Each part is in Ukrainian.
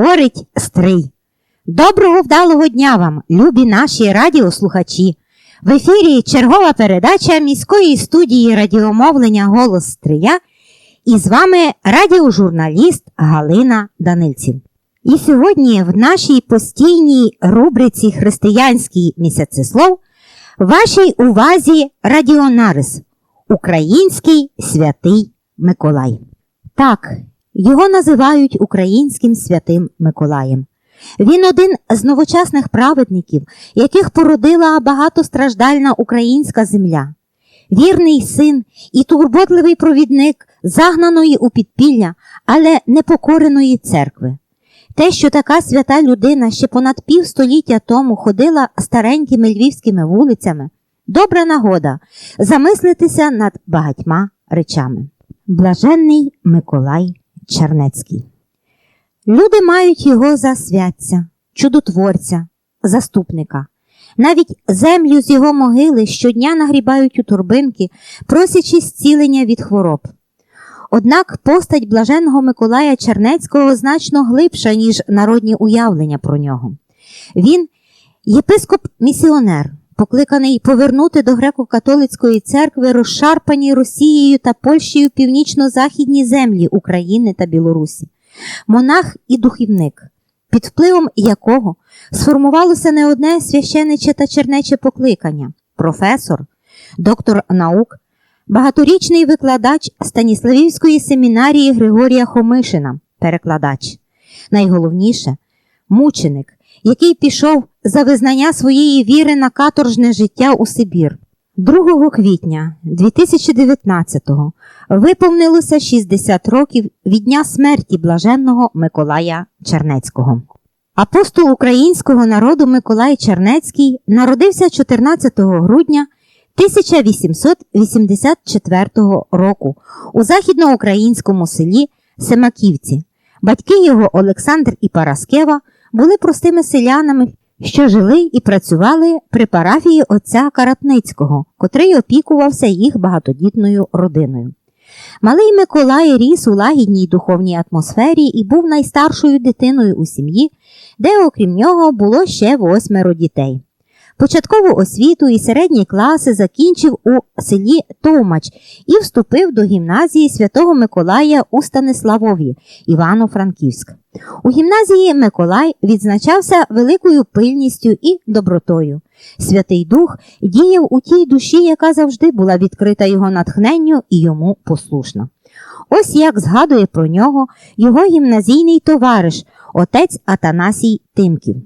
говорить Стрий. Доброго вдалого дня вам, любі наші радіослухачі. В ефірі чергова передача міської студії радіомовлення Голос Стрия і з вами радіожурналіст Галина Данильців. І сьогодні в нашій постійній рубриці Християнський місяцеслов вашій увазі Радіонарис Український святий Миколай. Так, його називають Українським святим Миколаєм. Він один з новочасних праведників, яких породила багатостраждальна українська земля. Вірний син і турботливий провідник загнаної у підпілля, але непокореної церкви. Те, що така свята людина ще понад півстоліття тому ходила старенькими львівськими вулицями, добра нагода замислитися над багатьма речами. Блаженний Миколай Чернецький. Люди мають його за святця, чудотворця, заступника. Навіть землю з його могили щодня нагрібають у торбинки, просячи зцілення від хвороб. Однак постать блаженного Миколая Чернецького значно глибша, ніж народні уявлення про нього. Він єпископ-місіонер, покликаний повернути до греко-католицької церкви розшарпані Росією та Польщею північно-західні землі України та Білорусі, монах і духівник, під впливом якого сформувалося не одне священиче та чернече покликання, професор, доктор наук, багаторічний викладач Станіславівської семінарії Григорія Хомишина, перекладач. Найголовніше мученик, який пішов за визнання своєї віри на каторжне життя у Сибір. 2 квітня 2019-го виповнилося 60 років від дня смерті блаженного Миколая Чернецького. Апостол українського народу Миколай Чернецький народився 14 грудня 1884 року у західноукраїнському селі Семаківці. Батьки його Олександр і Параскева були простими селянами, що жили і працювали при парафії отця Каратницького, котрий опікувався їх багатодітною родиною. Малий Миколай ріс у лагідній духовній атмосфері і був найстаршою дитиною у сім'ї, де, окрім нього, було ще восьмеро дітей. Початкову освіту і середні класи закінчив у селі Томач і вступив до гімназії святого Миколая у Станиславові, Івано-Франківськ. У гімназії Миколай відзначався великою пильністю і добротою. Святий Дух діяв у тій душі, яка завжди була відкрита його натхненню і йому послушна. Ось як згадує про нього його гімназійний товариш, отець Атанасій Тимків.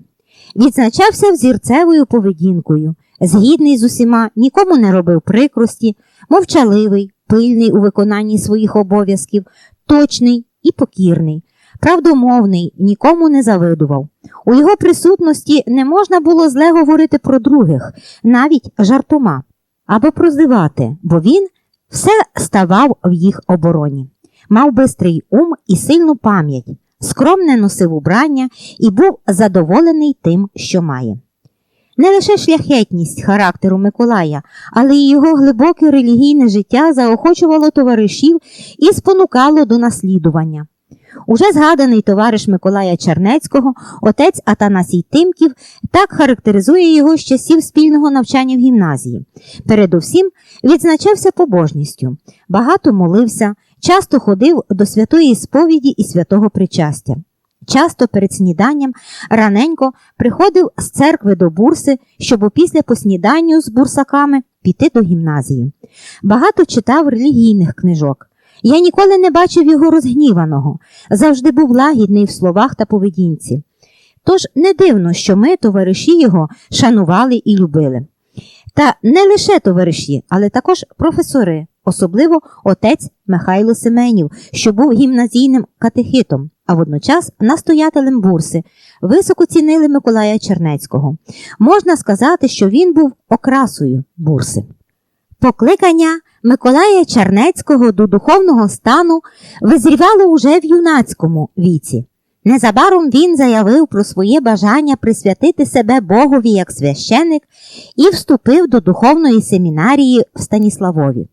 Відзначався взірцевою поведінкою, згідний з усіма, нікому не робив прикрості, мовчаливий, пильний у виконанні своїх обов'язків, точний і покірний, правдомовний, нікому не завидував. У його присутності не можна було зле говорити про других, навіть жартома, або прозивати, бо він все ставав в їх обороні. Мав бистрий ум і сильну пам'ять скромне носив убрання і був задоволений тим, що має. Не лише шляхетність характеру Миколая, але й його глибоке релігійне життя заохочувало товаришів і спонукало до наслідування. Уже згаданий товариш Миколая Чернецького, отець Атанасій Тимків, так характеризує його з часів спільного навчання в гімназії. Передусім відзначався побожністю, багато молився, часто ходив до святої сповіді і святого причастя. Часто перед сніданням раненько приходив з церкви до бурси, щоб опісля посніданню з бурсаками піти до гімназії. Багато читав релігійних книжок. Я ніколи не бачив його розгніваного, завжди був лагідний в словах та поведінці. Тож не дивно, що ми, товариші його, шанували і любили. Та не лише товариші, але також професори, особливо отець Михайло Семенів, що був гімназійним катехитом, а водночас настоятелем бурси, високо цінили Миколая Чернецького. Можна сказати, що він був окрасою бурси. Покликання Миколая Чернецького до духовного стану визрівало уже в юнацькому віці. Незабаром він заявив про своє бажання присвятити себе Богові як священик і вступив до духовної семінарії в Станіславові.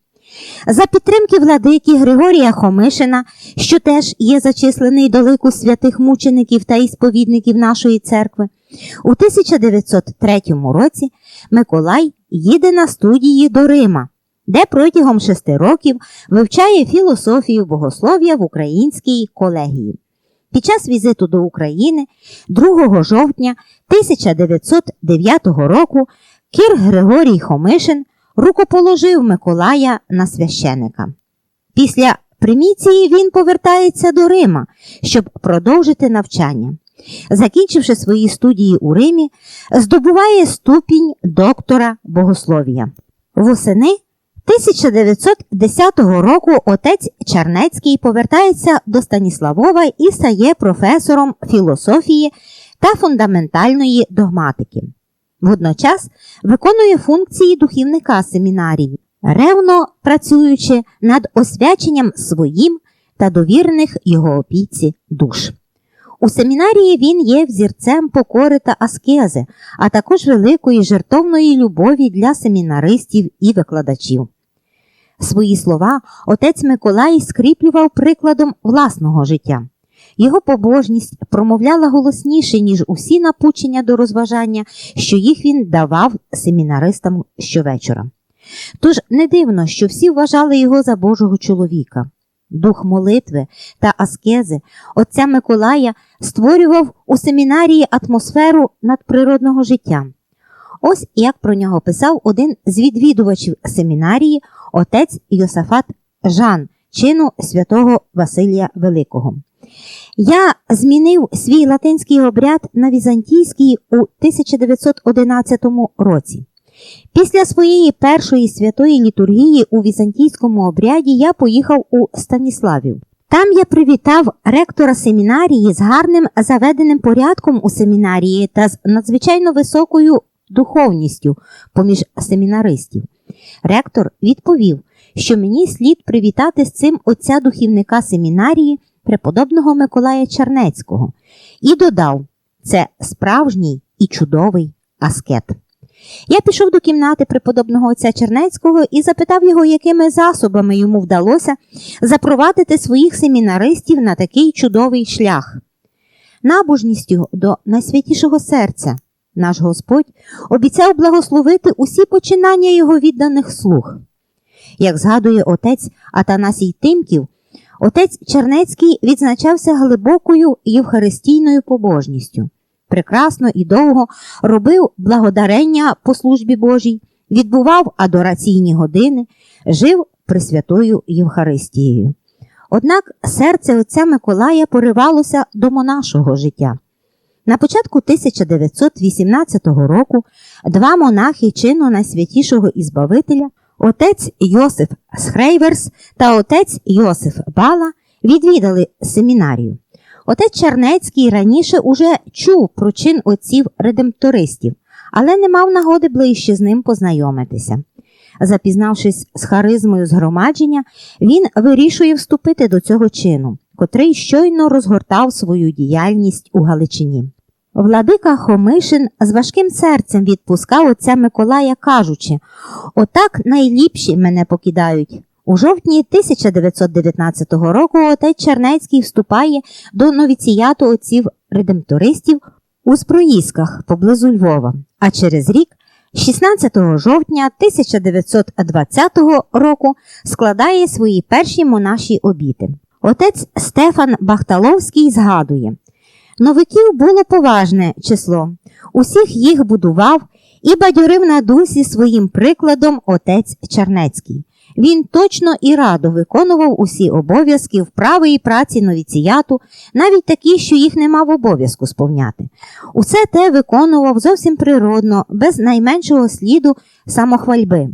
За підтримки владики Григорія Хомишина, що теж є зачислений до лику святих мучеників та ісповідників нашої церкви, у 1903 році Миколай їде на студії до Рима, де протягом шести років вивчає філософію богослов'я в українській колегії. Під час візиту до України 2 жовтня 1909 року Кір Григорій Хомишин рукоположив Миколая на священика. Після приміції він повертається до Рима, щоб продовжити навчання. Закінчивши свої студії у Римі, здобуває ступінь доктора богослов'я. Восени 1910 року отець Чернецький повертається до Станіславова і стає професором філософії та фундаментальної догматики. Водночас виконує функції духівника семінарії, ревно працюючи над освяченням своїм та довірених його опіці душ. У семінарії він є взірцем покори та аскези, а також великої жертовної любові для семінаристів і викладачів. Свої слова отець Миколай скріплював прикладом власного життя. Його побожність промовляла голосніше, ніж усі напучення до розважання, що їх він давав семінаристам щовечора. Тож не дивно, що всі вважали його за Божого чоловіка. Дух молитви та аскези отця Миколая створював у семінарії атмосферу надприродного життя. Ось як про нього писав один з відвідувачів семінарії, отець Йосафат Жан, чину святого Василія Великого. Я змінив свій латинський обряд на візантійський у 1911 році. Після своєї першої святої літургії у візантійському обряді я поїхав у Станіславів. Там я привітав ректора семінарії з гарним заведеним порядком у семінарії та з надзвичайно високою духовністю поміж семінаристів. Ректор відповів, що мені слід привітати з цим отця духівника семінарії преподобного Миколая Чернецького, і додав це справжній і чудовий аскет. Я пішов до кімнати преподобного отця Чернецького і запитав його, якими засобами йому вдалося запровадити своїх семінаристів на такий чудовий шлях. Набожністю до найсвятішого серця наш Господь обіцяв благословити усі починання його відданих слуг. Як згадує отець Атанасій Тимків, отець Чернецький відзначався глибокою євхаристійною побожністю прекрасно і довго робив благодарення по службі Божій, відбував адораційні години, жив Пресвятою Євхаристією. Однак серце отця Миколая поривалося до монашого життя. На початку 1918 року два монахи чину найсвятішого Ізбавителя, отець Йосиф Схрейверс та отець Йосиф Бала відвідали семінарію. Отець Чернецький раніше уже чув про чин отців редемптористів, але не мав нагоди ближче з ним познайомитися. Запізнавшись з харизмою згромадження, він вирішує вступити до цього чину, котрий щойно розгортав свою діяльність у Галичині. Владика Хомишин з важким серцем відпускав отця Миколая, кажучи отак найліпші мене покидають. У жовтні 1919 року отець Чернецький вступає до новіціяту отців редемптористів у Спроїзках поблизу Львова, а через рік, 16 жовтня 1920 року, складає свої перші монаші обіти. Отець Стефан Бахталовський згадує, новиків було поважне число, усіх їх будував і бадьорив на дусі своїм прикладом отець Чернецький. Він точно і радо виконував усі обов'язки вправи і праці новіціяту, навіть такі, що їх не мав обов'язку сповняти. Усе те виконував зовсім природно, без найменшого сліду самохвальби.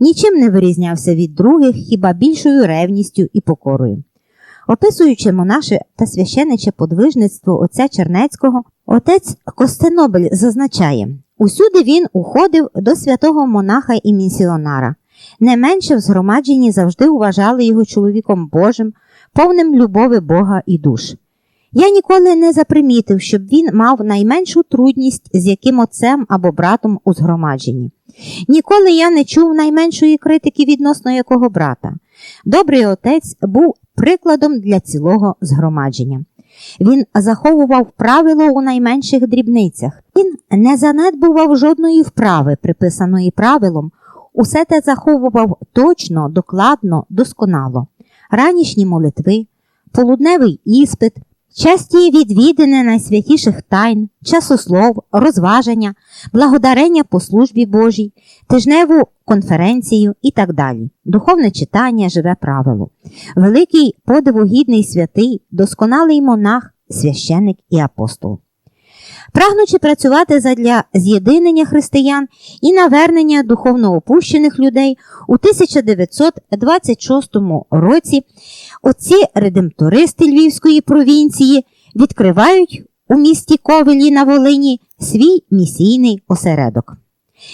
Нічим не вирізнявся від других, хіба більшою ревністю і покорою. Описуючи монаше та священиче подвижництво отця Чернецького, отець Костенобель зазначає, усюди він уходив до святого монаха і місіонара. Не менше в згромадженні завжди вважали його чоловіком Божим, повним любови Бога і душ. Я ніколи не запримітив, щоб він мав найменшу трудність з яким отцем або братом у згромадженні. Ніколи я не чув найменшої критики відносно якого брата. Добрий отець був прикладом для цілого згромадження. Він заховував правило у найменших дрібницях. Він не занедбував жодної вправи, приписаної правилом. Усе те заховував точно, докладно, досконало. Ранішні молитви, полудневий іспит, часті відвідини найсвятіших тайн, часослов, розваження, благодарення по службі Божій, тижневу конференцію і так далі. Духовне читання, живе правило. Великий подивогідний святий, досконалий монах, священик і апостол. Прагнучи працювати задля з'єднання християн і навернення духовно опущених людей, у 1926 році оці редемтористи Львівської провінції відкривають у місті Ковелі на Волині свій місійний осередок.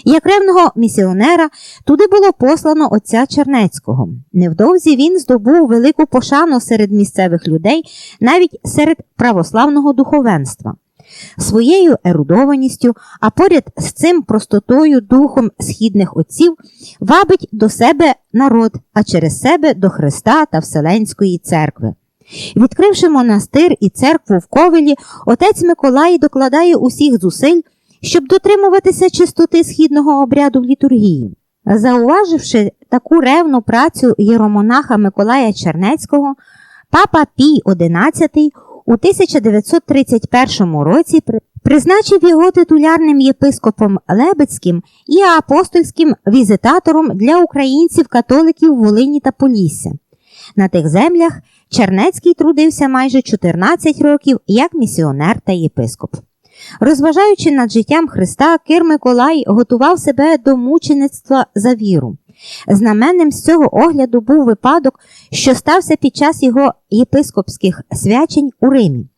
Як ревного місіонера туди було послано отця Чернецького. Невдовзі він здобув велику пошану серед місцевих людей, навіть серед православного духовенства. Своєю ерудованістю, а поряд з цим простотою духом східних отців вабить до себе народ, а через себе до Христа та Вселенської церкви. Відкривши монастир і церкву в Ковелі, отець Миколай докладає усіх зусиль, щоб дотримуватися чистоти східного обряду в літургії. Зауваживши таку ревну працю єромонаха Миколая Чернецького, папа Пій XI у 1931 році призначив його титулярним єпископом Лебедським і апостольським візитатором для українців-католиків Волині та Полісся. На тих землях Чернецький трудився майже 14 років як місіонер та єпископ. Розважаючи над життям Христа, Кир Миколай готував себе до мучеництва за віру. Знаменним з цього огляду був випадок, що стався під час його єпископських свячень у Римі.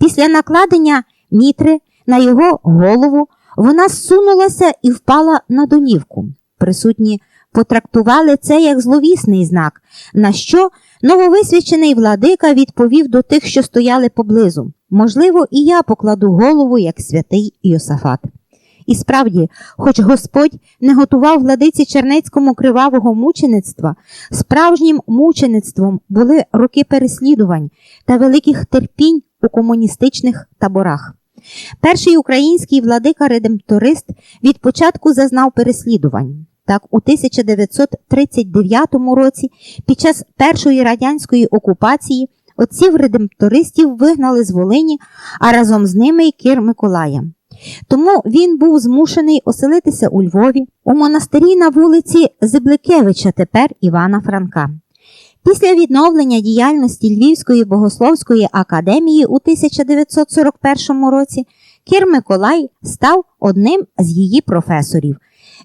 Після накладення мітри на його голову вона зсунулася і впала на долівку. Присутні потрактували це як зловісний знак, на що нововисвячений владика відповів до тих, що стояли поблизу. Можливо, і я покладу голову, як святий Йосафат. І справді, хоч Господь не готував владиці Чернецькому кривавого мучеництва, справжнім мучеництвом були роки переслідувань та великих терпінь у комуністичних таборах. Перший український владика-редемторист від початку зазнав переслідувань. Так, у 1939 році, під час першої радянської окупації, отців редемтористів вигнали з Волині, а разом з ними й Кир Миколая. Тому він був змушений оселитися у Львові у монастирі на вулиці Зибликевича, тепер Івана Франка. Після відновлення діяльності Львівської богословської академії у 1941 році Кир Миколай став одним з її професорів.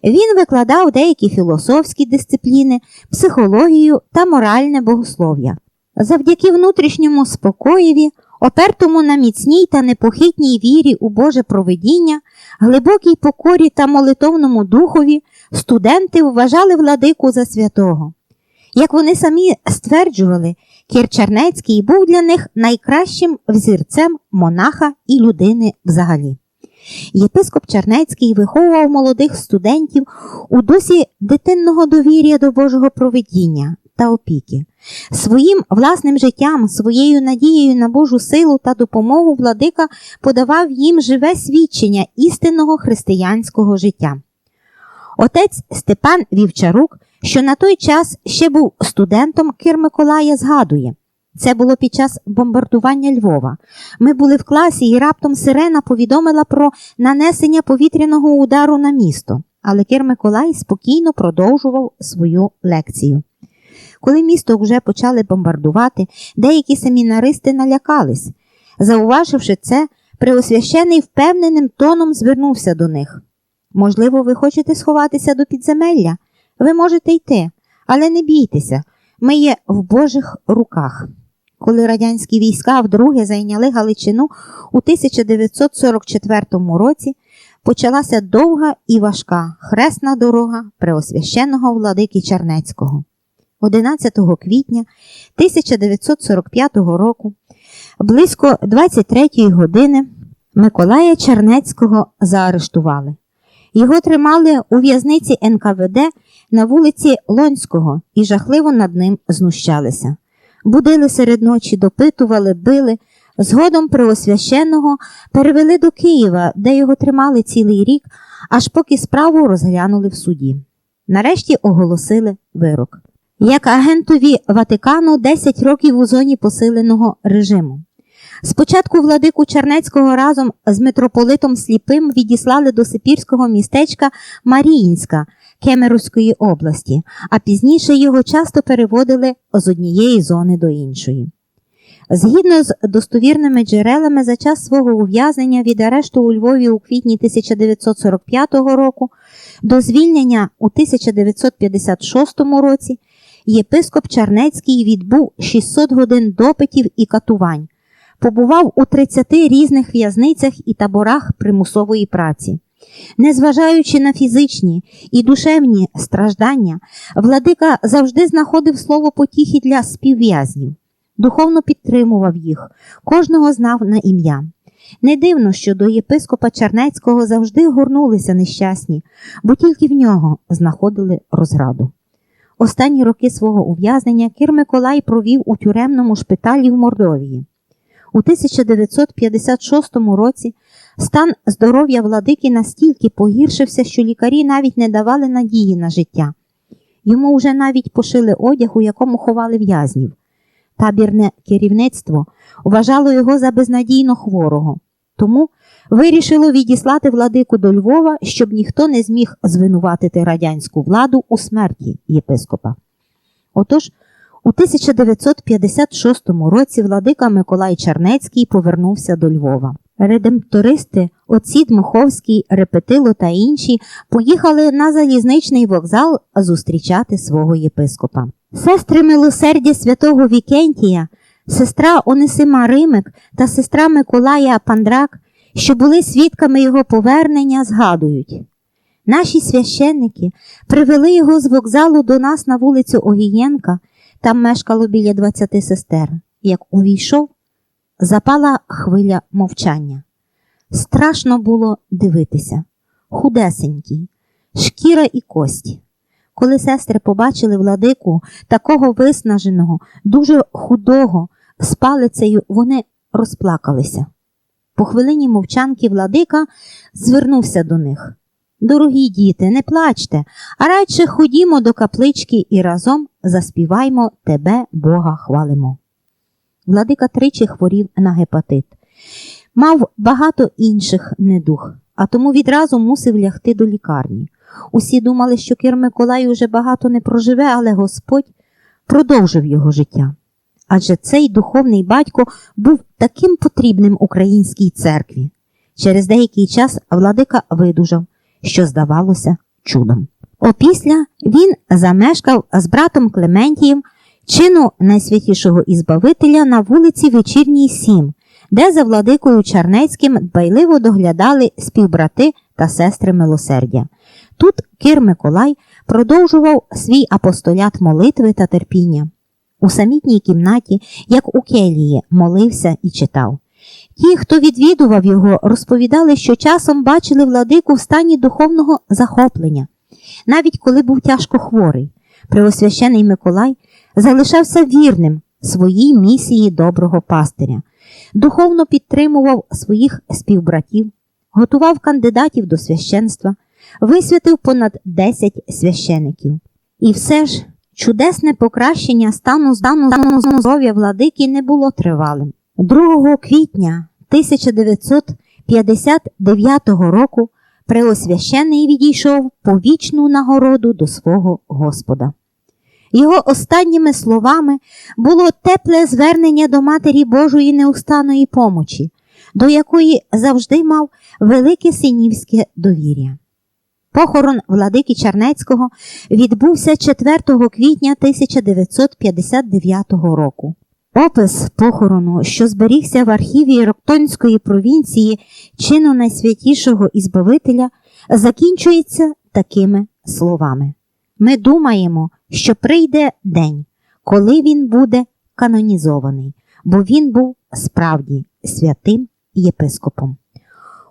Він викладав деякі філософські дисципліни, психологію та моральне богослов'я. Завдяки внутрішньому спокоєві, опертому на міцній та непохитній вірі у Боже провидіння, глибокій покорі та молитовному духові, студенти вважали владику за святого. Як вони самі стверджували, Кір Чернецький був для них найкращим взірцем монаха і людини взагалі. Єпископ Чернецький виховував молодих студентів у досі дитинного довір'я до Божого провидіння та опіки. Своїм власним життям, своєю надією на Божу силу та допомогу владика подавав їм живе свідчення істинного християнського життя. Отець Степан Вівчарук, що на той час ще був студентом Кир Миколая, згадує. Це було під час бомбардування Львова. Ми були в класі, і раптом сирена повідомила про нанесення повітряного удару на місто. Але Кир Миколай спокійно продовжував свою лекцію. Коли місто вже почали бомбардувати, деякі семінаристи налякались. Зауваживши це, преосвящений впевненим тоном звернувся до них. Можливо, ви хочете сховатися до підземелля? Ви можете йти, але не бійтеся, ми є в Божих руках. Коли радянські війська вдруге зайняли Галичину у 1944 році, почалася довга і важка хресна дорога преосвященого владики Чернецького. 11 квітня 1945 року, близько 23 години, Миколая Чернецького заарештували. Його тримали у в'язниці НКВД на вулиці Лонського і жахливо над ним знущалися. Будили серед ночі, допитували, били. Згодом Преосвященного перевели до Києва, де його тримали цілий рік, аж поки справу розглянули в суді. Нарешті оголосили вирок. Як агентові Ватикану 10 років у зоні посиленого режиму. Спочатку владику Чернецького разом з митрополитом Сліпим відіслали до Сипірського містечка Маріїнська Кемеровської області, а пізніше його часто переводили з однієї зони до іншої. Згідно з достовірними джерелами, за час свого ув'язнення від арешту у Львові у квітні 1945 року до звільнення у 1956 році єпископ Чернецький відбув 600 годин допитів і катувань, побував у 30 різних в'язницях і таборах примусової праці. Незважаючи на фізичні і душевні страждання, владика завжди знаходив слово потіхи для співв'язнів, духовно підтримував їх, кожного знав на ім'я. Не дивно, що до єпископа Чернецького завжди горнулися нещасні, бо тільки в нього знаходили розраду. Останні роки свого ув'язнення Кир Миколай провів у тюремному шпиталі в Мордовії. У 1956 році стан здоров'я владики настільки погіршився, що лікарі навіть не давали надії на життя. Йому вже навіть пошили одяг, у якому ховали в'язнів. Табірне керівництво вважало його за безнадійно хворого, тому вирішило відіслати владику до Львова, щоб ніхто не зміг звинуватити радянську владу у смерті єпископа. Отож, у 1956 році владика Миколай Чернецький повернувся до Львова. Редемптористи отці Дмуховський, Репетило та інші поїхали на залізничний вокзал зустрічати свого єпископа. Сестри милосердя святого Вікентія, сестра Онисима Римик та сестра Миколая Пандрак, що були свідками його повернення, згадують. Наші священники привели його з вокзалу до нас на вулицю Огієнка, там мешкало біля 20 сестер. Як увійшов, запала хвиля мовчання. Страшно було дивитися. Худесенький, шкіра і кості. Коли сестри побачили владику такого виснаженого, дуже худого, з палицею, вони розплакалися. По хвилині мовчанки владика звернувся до них. Дорогі діти, не плачте, а радше ходімо до каплички і разом заспіваймо тебе, Бога хвалимо. Владика тричі хворів на гепатит. Мав багато інших недуг, а тому відразу мусив лягти до лікарні. Усі думали, що Кир Миколай уже багато не проживе, але Господь продовжив його життя. Адже цей духовний батько був таким потрібним українській церкві. Через деякий час владика видужав, що здавалося чудом. Опісля він замешкав з братом Клементієм чину найсвятішого Ізбавителя на вулиці Вечірній Сім, де за владикою Чернецьким дбайливо доглядали співбрати та сестри милосердя. Тут Кир Миколай продовжував свій апостолят молитви та терпіння. У самітній кімнаті, як у келії, молився і читав. Ті, хто відвідував його, розповідали, що часом бачили владику в стані духовного захоплення, навіть коли був тяжко хворий. Преосвящений Миколай залишався вірним своїй місії доброго пастиря, духовно підтримував своїх співбратів, готував кандидатів до священства, висвятив понад 10 священиків. І все ж чудесне покращення стану здоров'я владики не було тривалим. 2 квітня 1959 року Преосвящений відійшов по вічну нагороду до свого Господа. Його останніми словами було тепле звернення до Матері Божої неустанної помочі, до якої завжди мав велике синівське довір'я. Похорон владики Чернецького відбувся 4 квітня 1959 року. Опис похорону, що зберігся в архіві Роктонської провінції чину найсвятішого Ізбавителя, закінчується такими словами. Ми думаємо, що прийде день, коли він буде канонізований, бо він був справді святим єпископом.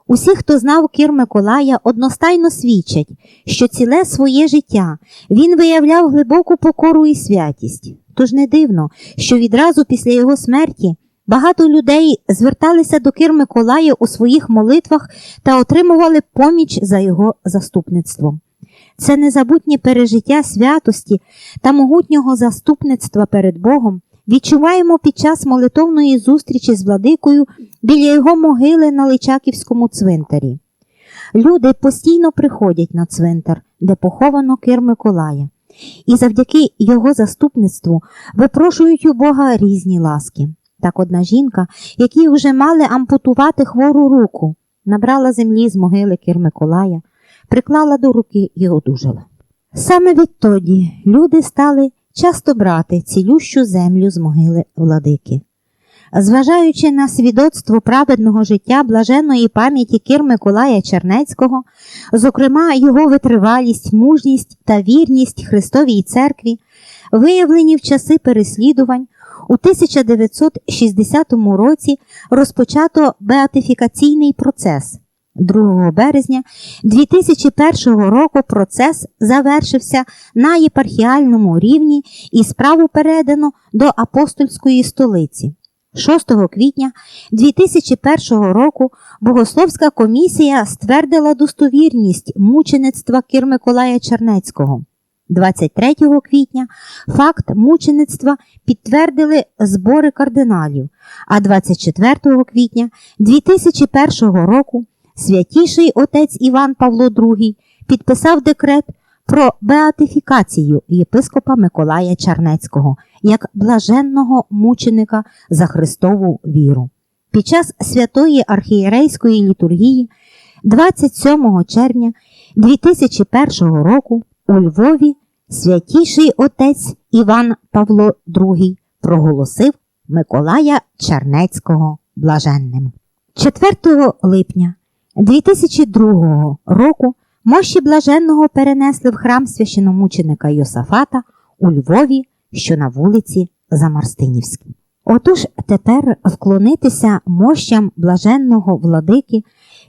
Усі, хто знав Кир Миколая, одностайно свідчать, що ціле своє життя він виявляв глибоку покору і святість. Тож не дивно, що відразу після його смерті багато людей зверталися до Кир Миколая у своїх молитвах та отримували поміч за його заступництвом. Це незабутнє пережиття святості та могутнього заступництва перед Богом відчуваємо під час молитовної зустрічі з владикою біля його могили на Личаківському цвинтарі. Люди постійно приходять на цвинтар, де поховано Кир Миколая, і завдяки його заступництву випрошують у Бога різні ласки. Так одна жінка, якій вже мали ампутувати хвору руку, набрала землі з могили Кир Миколая, приклала до руки і одужала. Саме відтоді люди стали часто брати цілющу землю з могили владики. Зважаючи на свідоцтво праведного життя блаженної пам'яті Кир Миколая Чернецького, зокрема його витривалість, мужність та вірність Христовій церкві, виявлені в часи переслідувань, у 1960 році розпочато беатифікаційний процес. 2 березня 2001 року процес завершився на єпархіальному рівні і справу передано до апостольської столиці. 6 квітня 2001 року Богословська комісія ствердила достовірність мучеництва Кир Миколая Чернецького. 23 квітня факт мучеництва підтвердили збори кардиналів, а 24 квітня 2001 року святіший отець Іван Павло II підписав декрет про беатифікацію єпископа Миколая Чернецького як блаженного мученика за Христову віру. Під час святої архієрейської літургії 27 червня 2001 року у Львові святіший отець Іван Павло II проголосив Миколая Чернецького блаженним. 4 липня 2002 року мощі блаженного перенесли в храм священомученика Йосафата у Львові, що на вулиці Замарстинівській. Отож тепер вклонитися мощам блаженного владики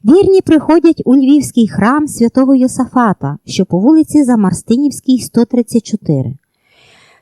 вірні приходять у Львівський храм святого Йосафата, що по вулиці Замарстинівській, 134.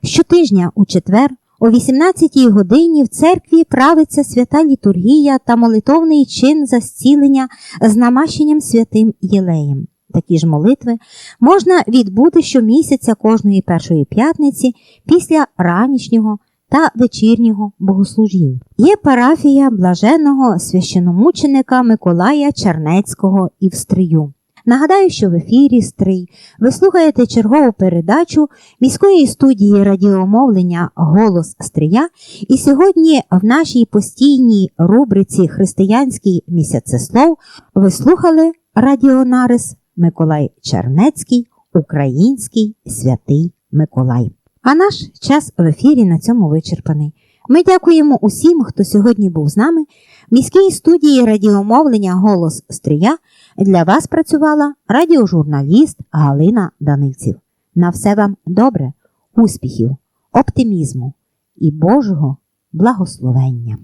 Щотижня у четвер о 18-й годині в церкві правиться свята літургія та молитовний чин за зцілення з намащенням святим Єлеєм. Такі ж молитви можна відбути щомісяця кожної першої п'ятниці після ранішнього та вечірнього богослужінь. Є парафія блаженого священомученика Миколая Чернецького і в Стрию. Нагадаю, що в ефірі Стрий ви слухаєте чергову передачу міської студії радіомовлення Голос Стрия. І сьогодні в нашій постійній рубриці Християнський місяцеслов ви слухали радіонарис Миколай Чернецький, Український святий Миколай. А наш час в ефірі на цьому вичерпаний. Ми дякуємо усім, хто сьогодні був з нами. В міській студії радіомовлення Голос Стрия для вас працювала радіожурналіст Галина Даниців. На все вам добре, успіхів, оптимізму і Божого благословення.